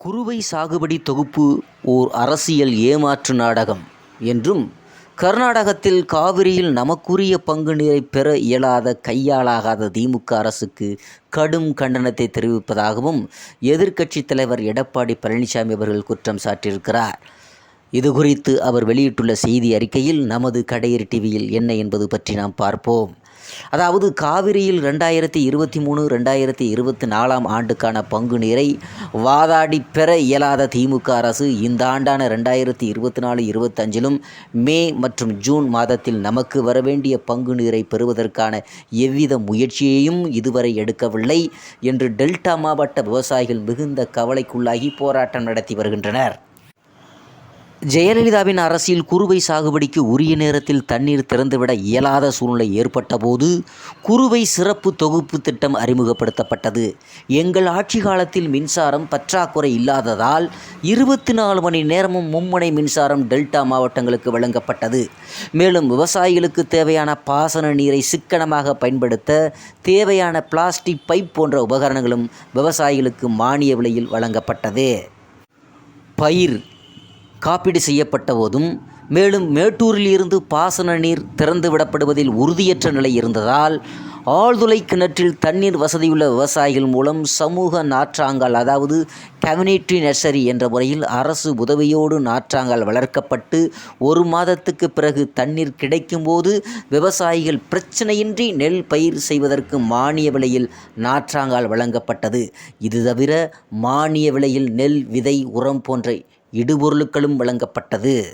குறுவை சாகுபடி தொகுப்பு ஓர் அரசியல் ஏமாற்று நாடகம் என்றும் கர்நாடகத்தில் காவிரியில் நமக்குரிய பங்கு நீரை பெற இயலாத கையாளாகாத திமுக அரசுக்கு கடும் கண்டனத்தை தெரிவிப்பதாகவும் எதிர்க்கட்சித் தலைவர் எடப்பாடி பழனிசாமி அவர்கள் குற்றம் சாட்டியிருக்கிறார். இதுகுறித்து அவர் வெளியிட்டுள்ள செய்தி அறிக்கையில் நமது கடையர் டிவியில் என்ன என்பது பற்றி நாம் பார்ப்போம். அதாவது காவிரியில் ரெண்டாயிரத்தி இருபத்தி மூணு ரெண்டாயிரத்தி இருபத்தி நாலாம் ஆண்டுக்கான பங்கு நீரை வாதாடி பெற இயலாத திமுக அரசு இந்த ஆண்டான ரெண்டாயிரத்தி இருபத்தி நாலு இருபத்தஞ்சிலும் மே மற்றும் ஜூன் மாதத்தில் நமக்கு வரவேண்டிய பங்கு நீரை பெறுவதற்கான எவ்வித முயற்சியையும் இதுவரை எடுக்கவில்லை என்று டெல்டா மாவட்ட விவசாயிகள் மிகுந்த கவலைக்குள்ளாகி போராட்டம் நடத்தி வருகின்றனர். ஜெயலலிதாவின் அரசில் குறுவை சாகுபடிக்கு உரிய நேரத்தில் தண்ணீர் திறந்துவிட இயலாத சூழ்நிலை ஏற்பட்டபோது குறுவை சிறப்பு தொகுப்பு திட்டம் அறிமுகப்படுத்தப்பட்டது. எங்கள் ஆட்சி காலத்தில் மின்சாரம் பற்றாக்குறை இல்லாததால் இருபத்தி நாலு மணி நேரமும் மும்முனை மின்சாரம் டெல்டா மாவட்டங்களுக்கு வழங்கப்பட்டது. மேலும் விவசாயிகளுக்கு தேவையான பாசன நீரை சிக்கனமாக பயன்படுத்த தேவையான பிளாஸ்டிக் பைப் போன்ற உபகரணங்களும் விவசாயிகளுக்கு மானிய விலையில் வழங்கப்பட்டது. பயிர் காப்பீடு செய்யப்பட்ட போதும் மேலும் மேட்டூரிலிருந்து பாசன நீர் திறந்து விடப்படுவதில் உறுதியற்ற நிலை இருந்ததால் ஆழ்துளை கிணற்றில் தண்ணீர் வசதியுள்ள விவசாயிகள் மூலம் சமூக நாற்றாங்கால் அதாவது கம்யூனிட்டி நர்சரி என்ற முறையில் அரசு உதவியோடு நாற்றாங்கால் வளர்க்கப்பட்டு ஒரு மாதத்துக்கு பிறகு தண்ணீர் கிடைக்கும்போது விவசாயிகள் பிரச்சனையின்றி நெல் பயிர் செய்வதற்கு மானிய விலையில் நாற்றாங்கால் வழங்கப்பட்டது. இது தவிர மானிய விலையில் நெல் விதை உரம் போன்ற இடுபொருட்களும் வழங்கப்பட்டது.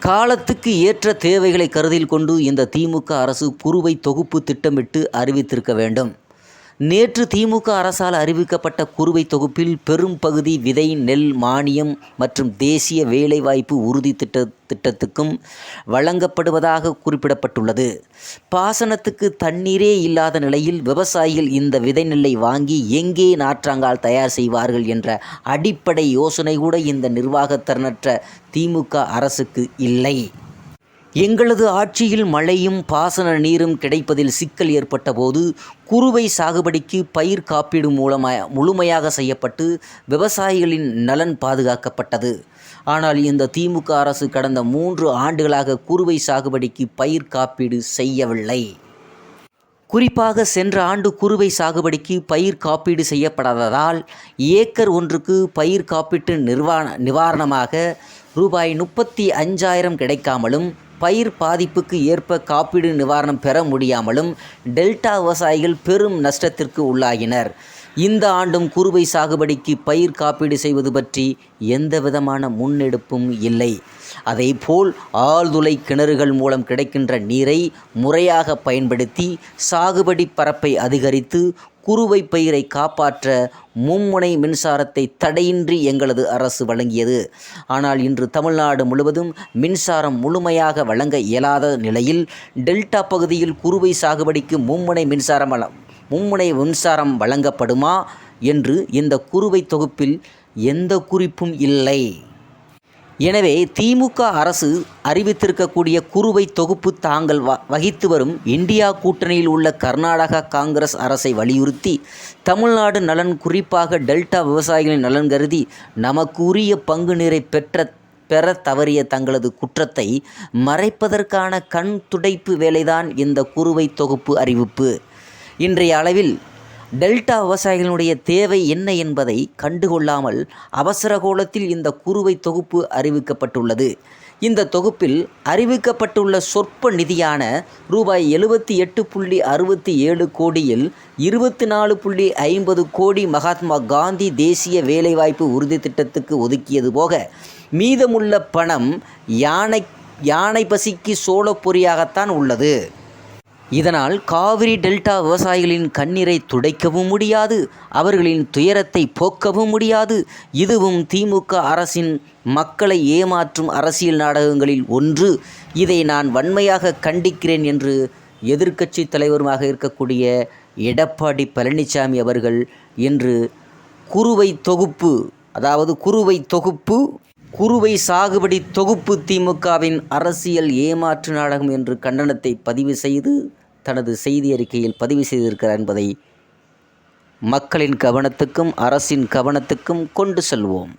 காலத்துக்கு ஏற்ற தேவைகளை கருத்தில் கொண்டு இந்த திமுக அரசு குறுவை தொகுப்பு திட்டமிட்டு அறிவித்திருக்க வேண்டும். நேற்று திமுக அரசால் அறிவிக்கப்பட்ட குறுவை தொகுப்பில் பெரும் பகுதி விதை நெல் மானியம் மற்றும் தேசிய வேலைவாய்ப்பு உறுதி திட்ட திட்டத்துக்கும் வழங்கப்படுவதாக குறிப்பிடப்பட்டுள்ளது. பாசனத்துக்கு தண்ணீரே இல்லாத நிலையில் விவசாயிகள் இந்த விதை நெல்லை வாங்கி எங்கே நாற்றாங்கால் தயார் செய்வார்கள் என்ற அடிப்படை யோசனை கூட இந்த நிர்வாகத்திறனற்ற திமுக அரசுக்கு இல்லை. எங்களது ஆட்சியில் மழையும் பாசன நீரும் கிடைப்பதில் சிக்கல் ஏற்பட்டபோது குறுவை சாகுபடிக்கு பயிர் காப்பீடு மூலமாக முழுமையாக செய்யப்பட்டு விவசாயிகளின் நலன் பாதுகாக்கப்பட்டது. ஆனால் இந்த திமுக அரசு கடந்த மூன்று ஆண்டுகளாக குறுவை சாகுபடிக்கு பயிர் காப்பீடு செய்யவில்லை. குறிப்பாக சென்ற ஆண்டு குறுவை சாகுபடிக்கு பயிர் காப்பீடு செய்யப்படாததால் ஏக்கர் ஒன்றுக்கு பயிர் காப்பீட்டு நிர்வாண நிவாரணமாக ரூபாய் முப்பத்தி அஞ்சாயிரம் கிடைக்காமலும் பயிர் பாதிப்புக்கு ஏற்ப காப்பீடு நிவாரணம் பெற முடியாமலும் டெல்டா விவசாயிகள் பெரும் நஷ்டத்திற்கு உள்ளாகினர். இந்த ஆண்டும் குறுவை சாகுபடிக்கு பயிர் காப்பீடு செய்வது பற்றி எந்த விதமான முன்னெடுப்பும் இல்லை. அதேபோல் ஆழ்துளை கிணறுகள் மூலம் கிடைக்கின்ற நீரை முறையாக பயன்படுத்தி சாகுபடி பரப்பை அதிகரித்து குறுவை பயிரை காப்பாற்ற மும்முனை மின்சாரத்தை தடையின்றி எங்களது அரசு வழங்கியது. ஆனால் இன்று தமிழ்நாடு முழுவதும் மின்சாரம் முழுமையாக வழங்க இயலாத நிலையில் டெல்டா பகுதியில் குறுவை சாகுபடிக்கு மும்முனை மின்சாரம் மும்முனை மின்சாரம் வழங்கப்படுமா? என்று இந்த குறுவை தொகுப்பில் எந்த குறிப்பும் இல்லை. எனவே திமுக அரசு அறிவித்திருக்கக்கூடிய குறுவை தொகுப்பு தாங்கள் வ வகித்து வரும் இந்தியா கூட்டணியில் உள்ள கர்நாடகா காங்கிரஸ் அரசை வலியுறுத்தி தமிழ்நாடு நலன் குறிப்பாக டெல்டா விவசாயிகளின் நலன் கருதி நமக்கு உரிய பங்கு நீரை பெற்ற பெற தவறிய தங்களது குற்றத்தை மறைப்பதற்கான கண் துடைப்பு வேலைதான் இந்த குறுவை தொகுப்பு அறிவிப்பு. இன்றைய அளவில் டெல்டா விவசாயிகளுடைய தேவை என்ன என்பதை கண்டுகொள்ளாமல் அவசர கோலத்தில் இந்த குறுவை தொகுப்பு அறிவிக்கப்பட்டுள்ளது. இந்த தொகுப்பில் அறிவிக்கப்பட்டுள்ள சொற்ப நிதியான ரூபாய் எழுபத்தி எட்டு புள்ளி அறுபத்தி ஏழு கோடியில் இருபத்தி நாலு புள்ளி ஐம்பது கோடி மகாத்மா காந்தி தேசிய வேலைவாய்ப்பு உறுதி திட்டத்துக்கு ஒதுக்கியது போக மீதமுள்ள பணம் யானை யானை பசிக்கு சோழ பொறியாகத்தான் உள்ளது. இதனால் காவிரி டெல்டா விவசாயிகளின் கண்ணீரை துடைக்கவும் முடியாது அவர்களின் துயரத்தை போக்கவும் முடியாது. இதுவும் திமுக அரசின் மக்களை ஏமாற்றும் அரசியல் நாடகங்களில் ஒன்று. இதை நான் வன்மையாக கண்டிக்கிறேன் என்று எதிர்க்கட்சி தலைவருமாக இருக்கக்கூடிய எடப்பாடி பழனிசாமி அவர்கள் இன்று குறுவை தொகுப்பு அதாவது குறுவை தொகுப்பு குறுவை சாகுபடி தொகுப்பு திமுகவின் அரசியல் ஏமாற்று நாடகம் என்று கண்டனத்தை பதிவு செய்து தனது செய்தி அறிக்கையில் பதிவு செய்திருக்கிறார் என்பதை மக்களின் கவனத்துக்கும் அரசின் கவனத்துக்கும் கொண்டு செல்வோம்.